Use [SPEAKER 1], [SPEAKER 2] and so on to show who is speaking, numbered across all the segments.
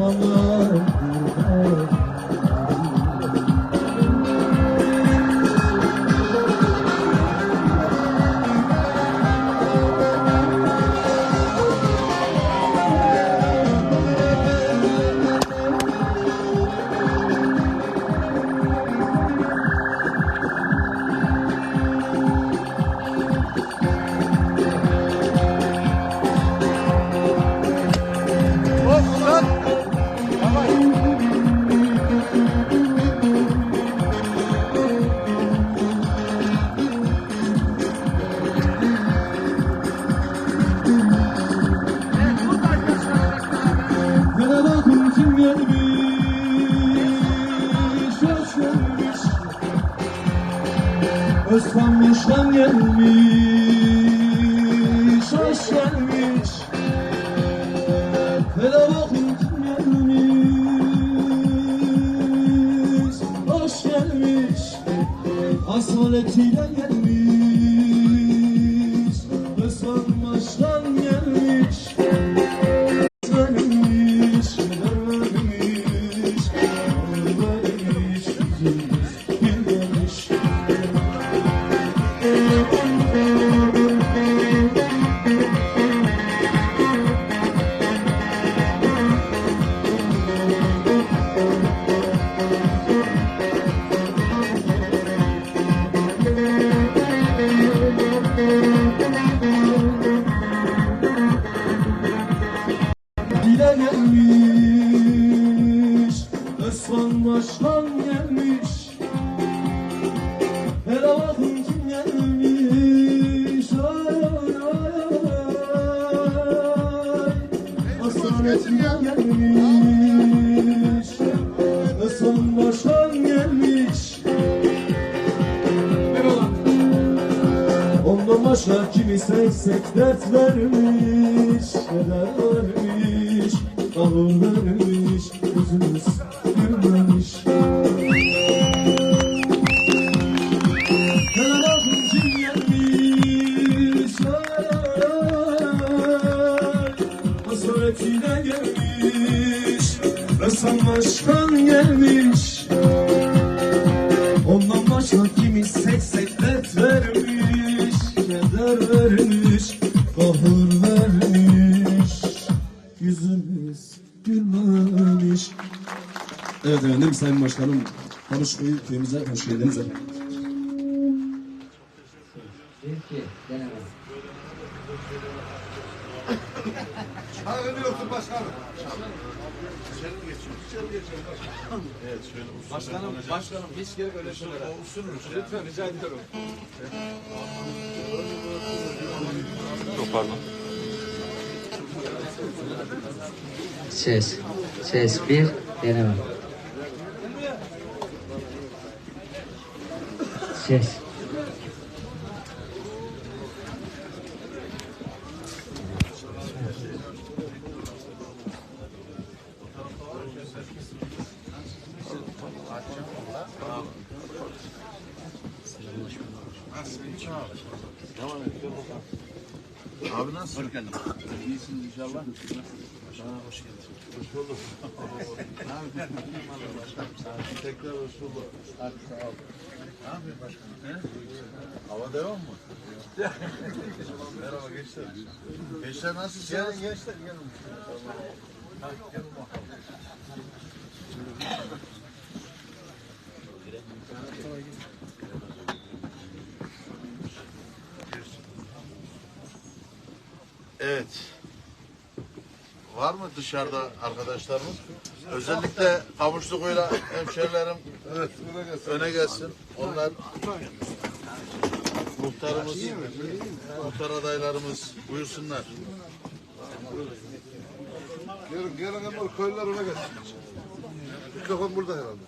[SPEAKER 1] Allah, Özkanmış'tan gelmiş Hoş gelmiş. Kim gelmiş Hoş gelmiş. Asaletiyle gelmiş Ondan başka kim isteksek dert vermiş, keder vermiş, kahır vermiş, yüzümüz gülmemiş. Hele bakın kim gelmiş, gelmiş, Resan başkan gelmiş. Evet efendim Sayın Başkanım, konuşmayı köyümüze hoş geldiniz efendim.
[SPEAKER 2] İki, denemez.
[SPEAKER 3] Başkanım, başkanım hiç gerek öyle şeylere. Olsunmuş Lütfen rica ediyorum.
[SPEAKER 2] Ses. Ses bir, deneme. Ses.
[SPEAKER 3] Abi nasıl? Hoş geldin. İyisiniz inşallah. Ha, hoş bulduk. Tekrar hoş bulduk. Sağ ol. Ne yapıyorsun başkanım? He? Hava devam mı? Merhaba gençler. Gençler nasılsınız? Gelin gençler gelin. Hadi gelin bakalım. Evet. Var mı dışarıda arkadaşlarımız? Özellikle Kamışlıkuyla hemşerilerim öne gelsin. Onlar muhtarımız, muhtar adaylarımız buyursunlar.
[SPEAKER 4] Gelin gelin ama köylüler öne gelsin. Mikrofon burada herhalde.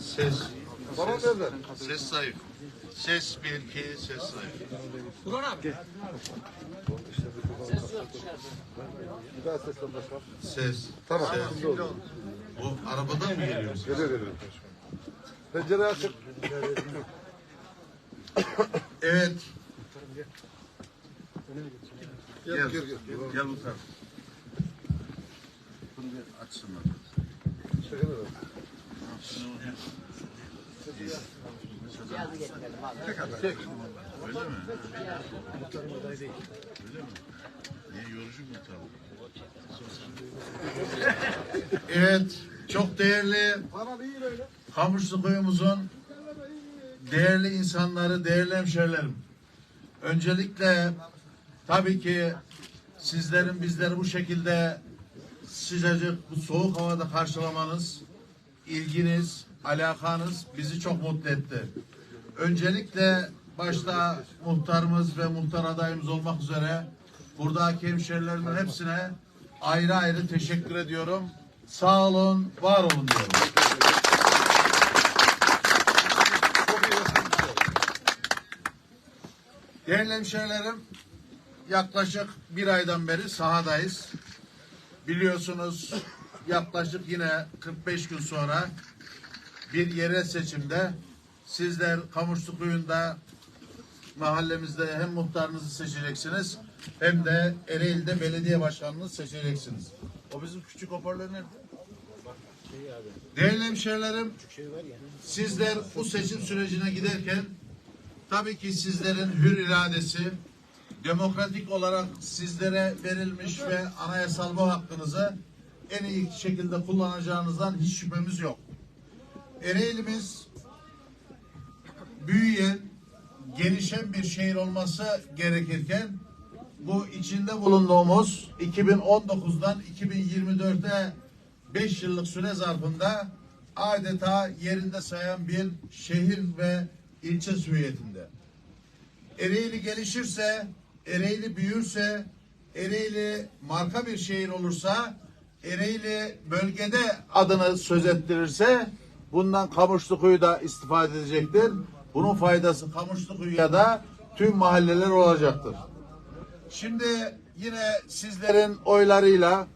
[SPEAKER 3] Ses,
[SPEAKER 4] Bana nereden?
[SPEAKER 3] ses zayıf. Ses bir iki, ses zayıf.
[SPEAKER 4] Bir daha seslen başkan.
[SPEAKER 3] Ses.
[SPEAKER 4] Tamam.
[SPEAKER 3] Ses.
[SPEAKER 4] Şimdi oldu.
[SPEAKER 3] Bu arabadan mı geliyorsun?
[SPEAKER 4] Geliyor geliyor. Pencere açık.
[SPEAKER 3] Evet.
[SPEAKER 4] Gel gel gel.
[SPEAKER 3] Gel bu tarafa. bir açsınlar.
[SPEAKER 4] Teşekkür ederim.
[SPEAKER 3] Öyle mi? Öyle mi? Niye yorucu mu tabii? Evet, çok değerli
[SPEAKER 4] değil.
[SPEAKER 3] Kamışlı köyümüzün değerli insanları, değerli hemşerilerim. Öncelikle tabii ki sizlerin bizleri bu şekilde sıcacık, bu soğuk havada karşılamanız, ilginiz, alakanız bizi çok mutlu etti. Öncelikle başta muhtarımız ve muhtar adayımız olmak üzere buradaki hemşerilerimin hepsine ayrı ayrı teşekkür ediyorum. Sağ olun, var olun diyorum. Değerli hemşehrilerim, yaklaşık bir aydan beri sahadayız. Biliyorsunuz yaklaşık yine 45 gün sonra bir yerel seçimde sizler Kamuşlu Kuyu'nda mahallemizde hem muhtarınızı seçeceksiniz hem de Ereğli'de belediye başkanını seçeceksiniz. O bizim küçük hoparlör nerede? Değerli hemşehrilerim, sizler bu seçim sürecine giderken Tabii ki sizlerin hür iradesi, demokratik olarak sizlere verilmiş ve anayasal bu hakkınızı en iyi şekilde kullanacağınızdan hiç şüphemiz yok. Ereğli'miz büyüyen, gelişen bir şehir olması gerekirken bu içinde bulunduğumuz 2019'dan 2024'e 5 yıllık süre zarfında adeta yerinde sayan bir şehir ve ilçe hüviyetinde. Ereğli gelişirse, Ereğli büyürse, Ereğli marka bir şehir olursa, Ereğli bölgede adını söz ettirirse bundan Kamışlıkuyu da istifade edecektir. Bunun faydası Kamışlıkuyu'ya da tüm mahalleler olacaktır. Şimdi yine sizlerin oylarıyla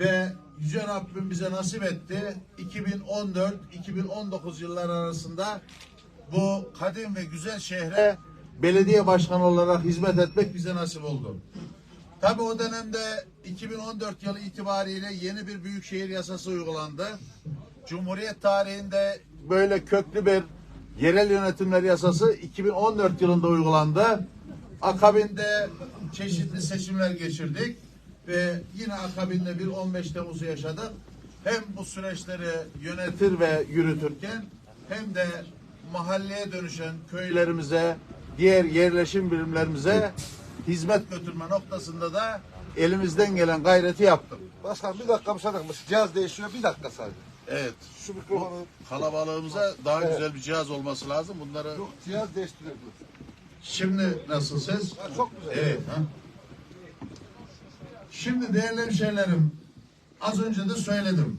[SPEAKER 3] ve Yüce Rabbim bize nasip etti. 2014-2019 yılları arasında bu kadim ve güzel şehre belediye başkanı olarak hizmet etmek bize nasip oldu. Tabi o dönemde 2014 yılı itibariyle yeni bir büyükşehir yasası uygulandı. Cumhuriyet tarihinde böyle köklü bir yerel yönetimler yasası 2014 yılında uygulandı. Akabinde çeşitli seçimler geçirdik ve yine akabinde bir 15 Temmuz'u yaşadık. Hem bu süreçleri yönetir ve yürütürken hem de mahalleye dönüşen köylerimize, diğer yerleşim birimlerimize hizmet götürme noktasında da elimizden gelen gayreti yaptık.
[SPEAKER 4] Başkan bir dakika müsaade mısın? Cihaz değişiyor bir dakika sadece.
[SPEAKER 3] Evet.
[SPEAKER 4] Şu mikrofonu
[SPEAKER 3] Kalabalığımıza daha
[SPEAKER 4] Evet.
[SPEAKER 3] güzel bir cihaz olması lazım. Bunları
[SPEAKER 4] yok cihaz değiştiriyor.
[SPEAKER 3] şimdi nasıl ses?
[SPEAKER 4] Ha, çok güzel.
[SPEAKER 3] Evet. Ha? Şimdi değerli hemşehrilerim, az önce de söyledim.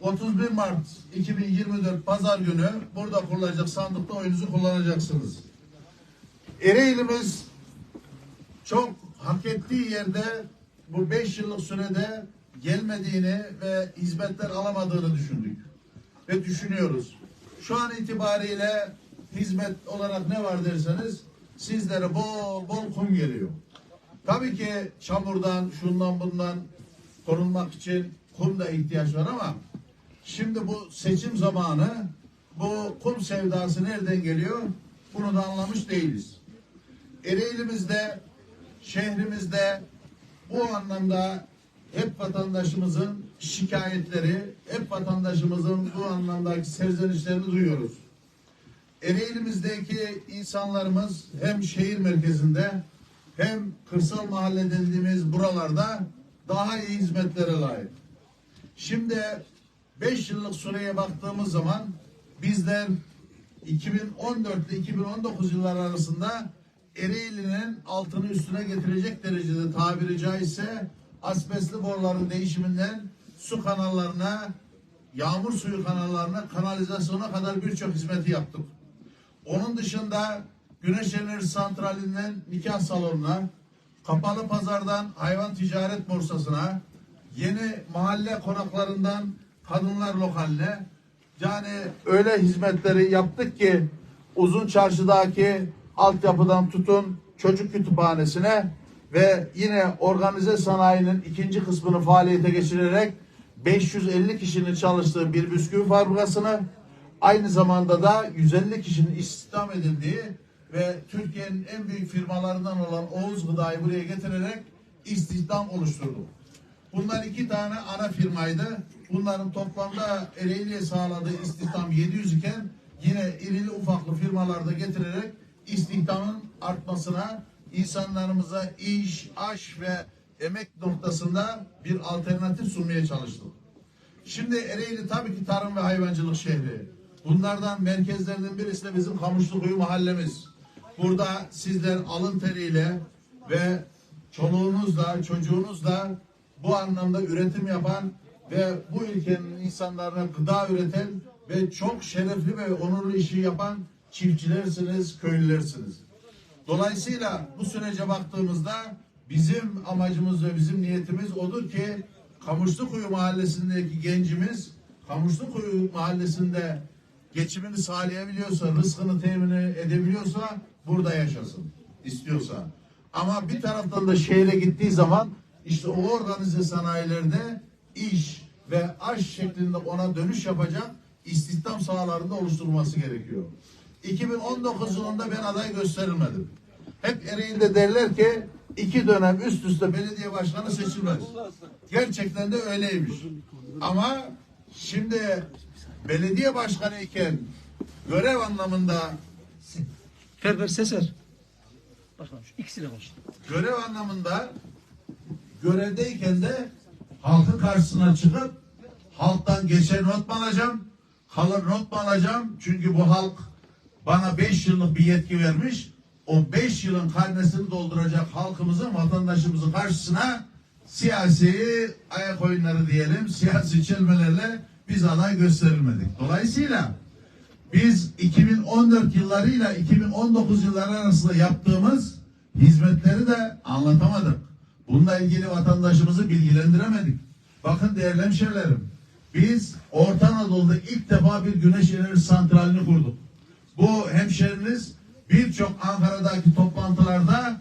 [SPEAKER 3] 31 Mart 2024 Pazar günü burada kurulacak sandıkta oyunuzu kullanacaksınız. Ereğli'miz çok hak ettiği yerde bu 5 yıllık sürede gelmediğini ve hizmetler alamadığını düşündük. Ve düşünüyoruz. Şu an itibariyle hizmet olarak ne var derseniz sizlere bol bol kum geliyor. Tabii ki çamurdan, şundan bundan korunmak için kum da ihtiyaç var ama şimdi bu seçim zamanı bu kum sevdası nereden geliyor? Bunu da anlamış değiliz. Ereğli'mizde, şehrimizde bu anlamda hep vatandaşımızın şikayetleri, hep vatandaşımızın bu anlamdaki serzenişlerini duyuyoruz. Ereğli'mizdeki insanlarımız hem şehir merkezinde hem kırsal mahalle dediğimiz buralarda daha iyi hizmetlere layık. Şimdi 5 yıllık süreye baktığımız zaman bizler 2014 ile 2019 yılları arasında Ereğli'nin altını üstüne getirecek derecede tabiri caizse asbestli boruların değişiminden su kanallarına, yağmur suyu kanallarına, kanalizasyona kadar birçok hizmeti yaptık. Onun dışında Güneş Enerji Santrali'nden nikah salonuna, kapalı pazardan hayvan ticaret borsasına, yeni mahalle konaklarından kadınlar lokaline, yani öyle hizmetleri yaptık ki uzun çarşıdaki altyapıdan tutun çocuk kütüphanesine ve yine organize sanayinin ikinci kısmını faaliyete geçirerek 550 kişinin çalıştığı bir bisküvi fabrikasını aynı zamanda da 150 kişinin istihdam edildiği ve Türkiye'nin en büyük firmalarından olan Oğuz Gıda'yı buraya getirerek istihdam oluşturduk. Bunlar iki tane ana firmaydı. Bunların toplamda Ereğli'ye sağladığı istihdam 700 iken yine irili ufaklı firmalarda getirerek istihdamın artmasına, insanlarımıza iş, aş ve emek noktasında bir alternatif sunmaya çalıştık. Şimdi Ereğli tabii ki tarım ve hayvancılık şehri. Bunlardan merkezlerden birisi de bizim Kamışlıkuyu mahallemiz. Burada sizler alın teriyle ve çoluğunuzla, çocuğunuzla bu anlamda üretim yapan ve bu ülkenin insanlarına gıda üreten ve çok şerefli ve onurlu işi yapan çiftçilersiniz, köylülersiniz. Dolayısıyla bu sürece baktığımızda bizim amacımız ve bizim niyetimiz odur ki Kamışlıkuyu mahallesindeki gencimiz Kamışlıkuyu mahallesinde geçimini sağlayabiliyorsa, rızkını temin edebiliyorsa burada yaşasın. istiyorsa. Ama bir taraftan da şehre gittiği zaman işte o organize sanayilerde iş ve aş şeklinde ona dönüş yapacak istihdam sahalarında oluşturulması gerekiyor. 2019 yılında ben aday gösterilmedim. Hep Ereğli'de derler ki iki dönem üst üste belediye başkanı seçilmez. Gerçekten de öyleymiş. Ama şimdi belediye başkanı iken görev anlamında
[SPEAKER 1] Ferber Seser. Başkanım şu ikisiyle konuş.
[SPEAKER 3] görev anlamında görevdeyken de halkın karşısına çıkıp halktan geçer not mu alacağım, kalır not mu alacağım? Çünkü bu halk bana beş yıllık bir yetki vermiş. O beş yılın karnesini dolduracak halkımızın, vatandaşımızın karşısına siyasi ayak oyunları diyelim, siyasi çelmelerle biz aday gösterilmedik. Dolayısıyla biz 2014 yıllarıyla 2019 yılları arasında yaptığımız hizmetleri de anlatamadık. Bununla ilgili vatandaşımızı bilgilendiremedik. Bakın değerli hemşehrilerim, biz Orta Anadolu'da ilk defa bir güneş enerji santralini kurduk. Bu hemşehriniz birçok Ankara'daki toplantılarda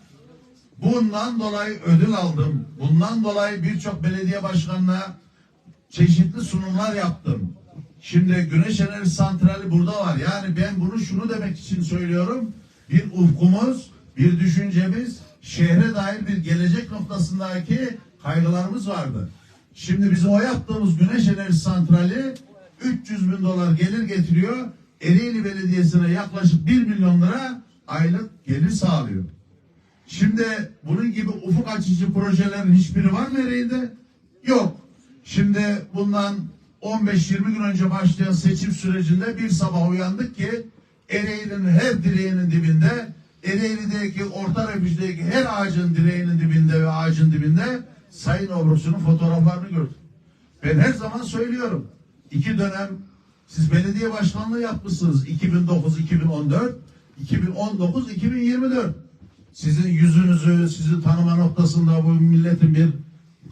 [SPEAKER 3] bundan dolayı ödül aldım. Bundan dolayı birçok belediye başkanına çeşitli sunumlar yaptım. Şimdi güneş enerji santrali burada var. Yani ben bunu şunu demek için söylüyorum. Bir ufkumuz, bir düşüncemiz, şehre dair bir gelecek noktasındaki kaygılarımız vardı. Şimdi bizim o yaptığımız güneş enerji santrali 300 bin dolar gelir getiriyor. Ereğli Belediyesi'ne yaklaşık 1 milyon lira aylık gelir sağlıyor. Şimdi bunun gibi ufuk açıcı projelerin hiçbiri var mı Ereğli'de? Yok. Şimdi bundan 15-20 gün önce başlayan seçim sürecinde bir sabah uyandık ki Ereğli'nin her direğinin dibinde, Ereğli'deki orta refüjdeki her ağacın direğinin dibinde ve ağacın dibinde Sayın Obrusu'nun fotoğraflarını gördüm. Ben her zaman söylüyorum. İki dönem siz belediye başkanlığı yapmışsınız. 2009-2014, 2019-2024. Sizin yüzünüzü, sizi tanıma noktasında bu milletin bir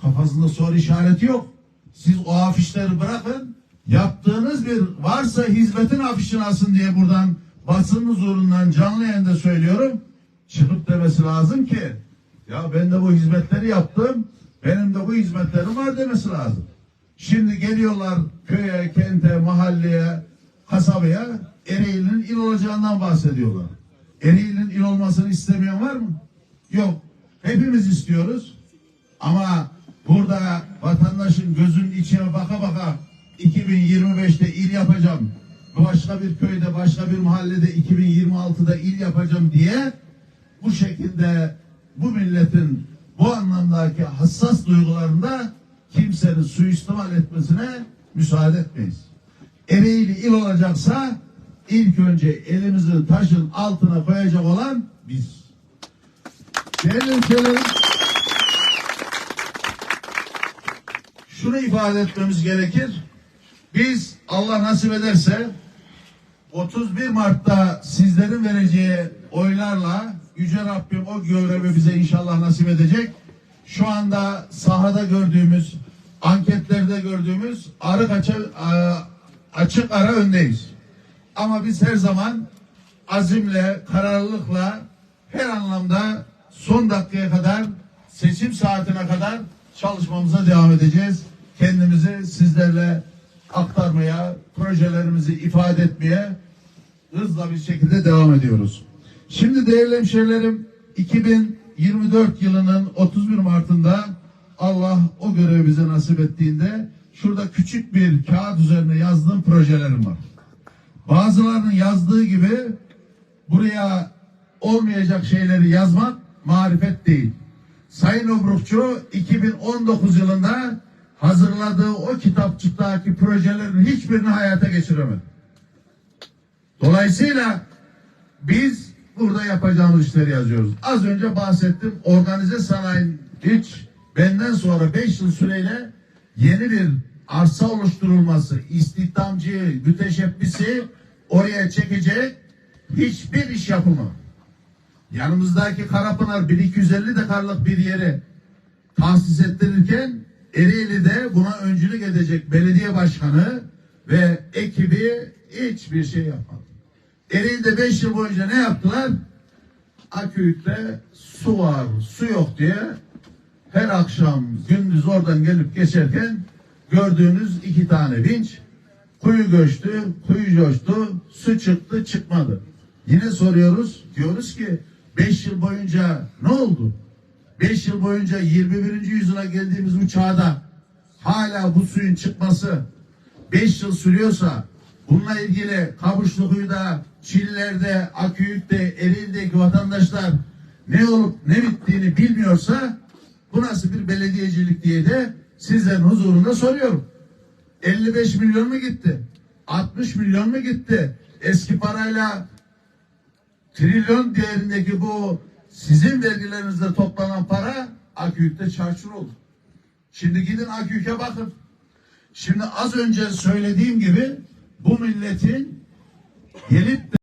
[SPEAKER 3] kafasında soru işareti yok. Siz o afişleri bırakın. Yaptığınız bir varsa hizmetin afişini asın diye buradan basın huzurundan canlı yayında söylüyorum. Çıkıp demesi lazım ki ya ben de bu hizmetleri yaptım. Benim de bu hizmetlerim var demesi lazım. Şimdi geliyorlar köye, kente, mahalleye, kasabaya Ereğli'nin il olacağından bahsediyorlar. Ereğli'nin il olmasını istemeyen var mı? Yok. Hepimiz istiyoruz. Ama burada vatandaşın gözünün içine baka baka 2025'te il yapacağım. Başka bir köyde, başka bir mahallede 2026'da il yapacağım diye bu şekilde bu milletin bu anlamdaki hassas duygularında kimsenin suistimal etmesine müsaade etmeyiz. Ereğli il olacaksa ilk önce elimizi taşın altına koyacak olan biz. Değerli ülkelerim, şunu ifade etmemiz gerekir. Biz Allah nasip ederse 31 Mart'ta sizlerin vereceği oylarla Yüce Rabbim o görevi bize inşallah nasip edecek. Şu anda sahada gördüğümüz, anketlerde gördüğümüz arık açı, a- açık ara öndeyiz. Ama biz her zaman azimle, kararlılıkla her anlamda son dakikaya kadar seçim saatine kadar çalışmamıza devam edeceğiz. Kendimizi sizlerle aktarmaya, projelerimizi ifade etmeye hızla bir şekilde devam ediyoruz. Şimdi değerli hemşehrilerim 2024 yılının 31 Mart'ında Allah o görevi bize nasip ettiğinde şurada küçük bir kağıt üzerine yazdığım projelerim var. Bazılarının yazdığı gibi buraya olmayacak şeyleri yazmak marifet değil. Sayın Obrukçu 2019 yılında hazırladığı o kitapçıktaki projelerin hiçbirini hayata geçiremedi. Dolayısıyla biz burada yapacağımız işleri yazıyoruz. Az önce bahsettim. Organize sanayinin hiç benden sonra 5 yıl süreyle yeni bir arsa oluşturulması, istihdamcı, müteşebbisi oraya çekecek hiçbir iş yapılmadı. Yanımızdaki Karapınar 1250 dekarlık bir yeri tahsis ettirirken Ereğli'de buna öncülük edecek belediye başkanı ve ekibi hiçbir şey yapmadı. Ereğli'de 5 yıl boyunca ne yaptılar? Aküyük'te su var, su yok diye her akşam gündüz oradan gelip geçerken gördüğünüz iki tane vinç kuyu göçtü, kuyu coştu, su çıktı, çıkmadı. Yine soruyoruz, diyoruz ki 5 yıl boyunca ne oldu? 5 yıl boyunca 21. yüzyıla geldiğimiz bu hala bu suyun çıkması 5 yıl sürüyorsa bununla ilgili Kavuşlukuyu'da, Çiller'de, Aküyük'te, Ereğli'deki vatandaşlar ne olup ne bittiğini bilmiyorsa bu nasıl bir belediyecilik diye de sizlerin huzurunda soruyorum. 55 milyon mu gitti? 60 milyon mu gitti? Eski parayla trilyon değerindeki bu sizin vergilerinizle toplanan para Aküyük'te çarçur oldu. Şimdi gidin Aküyük'e bakın. Şimdi az önce söylediğim gibi bu milletin gelip de